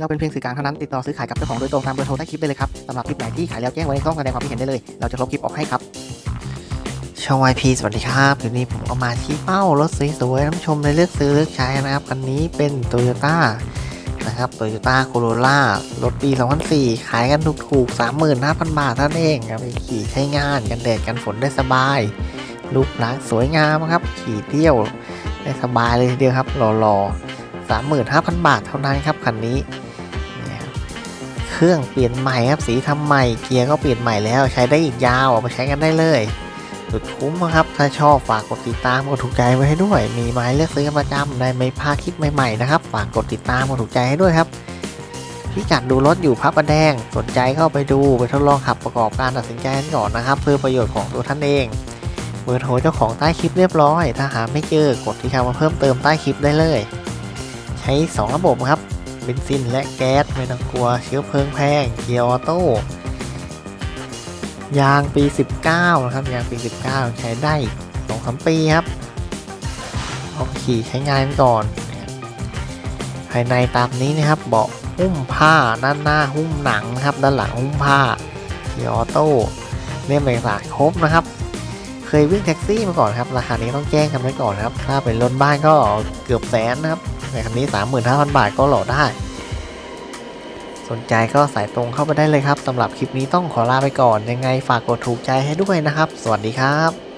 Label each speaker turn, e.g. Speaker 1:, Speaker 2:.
Speaker 1: เราเป็นเพียงสื่อกลางเท่านั้นติดต่อซื้อขายกับเจ้าของโดยตรงตามเบอร์โทรใต้คลิปได้เลยครับสำหรับคลิปไหนที่ขายแล้วแจ้งไว้ในช่องแสดงความคิดเห็นได้เลย เราจะลบคลิปออกให้ครับช่อง YP สวัสดีครับวันนี้ผมก็มาที่เป้ารถสวยๆนผู้ชมในเลือกซื้อเลือกใช้นะครับคันนี้เป็น Toyota นะครับ Toyota Corolla รถปี 2004 ขายกันถูกๆ 35,000 บาทเท่านั้นเองครับขี่ใช้งานกันแดดกันฝนได้สบายรูปลักษณ์สวยงามครับ ขี่เที่ยวได้สบายเลยทีเดียวครับหล่อๆ35,000 บาทเท่านั้นครับคันนี้ รื่องเปลี่ยนใหม่ครับสีทำใหม่เกียร์ก็เปลี่ยนใหม่แล้วใช้ได้อีกยาวเอาไปใช้กันได้เลยสุดคุ้มครับถ้าชอบฝากกดติดตามกดถูกใจไว้ให้ด้วย มีไม้เลือกซื้อกันประจำได้ไม่พลาดคลิปใหม่ๆนะครับฝากกดติดตามกดถูกใจให้ด้วยครับพิกัดดูรถอยู่พระประแดงสนใจเข้าไปดูไปทดลองขับประกอบการตัดสินใจกันก่อนนะครับ เพื่อประโยชน์ของตัวท่านเองเบอร์โทรเจ้าของใต้คลิปเรียบร้อย ถ้าหาไม่เจอกดที่คำว่าเพิ่มเติมใต้คลิปได้เลย ใช้ 2 ระบบครับ บนซินและแก๊สไม่ต้องกลัวเชื้อเพลิงแพงเกียร์ออโต้ยางปี 19 นะครับ ยางปี 19 ใช้ได้สองสามปีครับลองขี่ใช้งานก่อน ภายในตามนี้นะครับเบาะหุ้มผ้าด้านหน้าหุ้มหนังนะครับ ด้านหลังหุ้มผ้าเกียร์ออโต้เล่มเอกสารครบนะครับ เคยวิ่งแท็กซี่มาก่อนครับ ราคานี้ต้องแจ้งกันไว้ก่อนครับ ถ้าเป็นรถบ้านก็เกือบแสนนะครับ ในคันนี้ 35,000 บาทก็โหลดได้ สนใจก็สายตรงเข้าไปได้เลยครับสำหรับคลิปนี้ต้องขอลาไปก่อน ยังไงฝากกดถูกใจให้ด้วยนะครับ สวัสดีครับ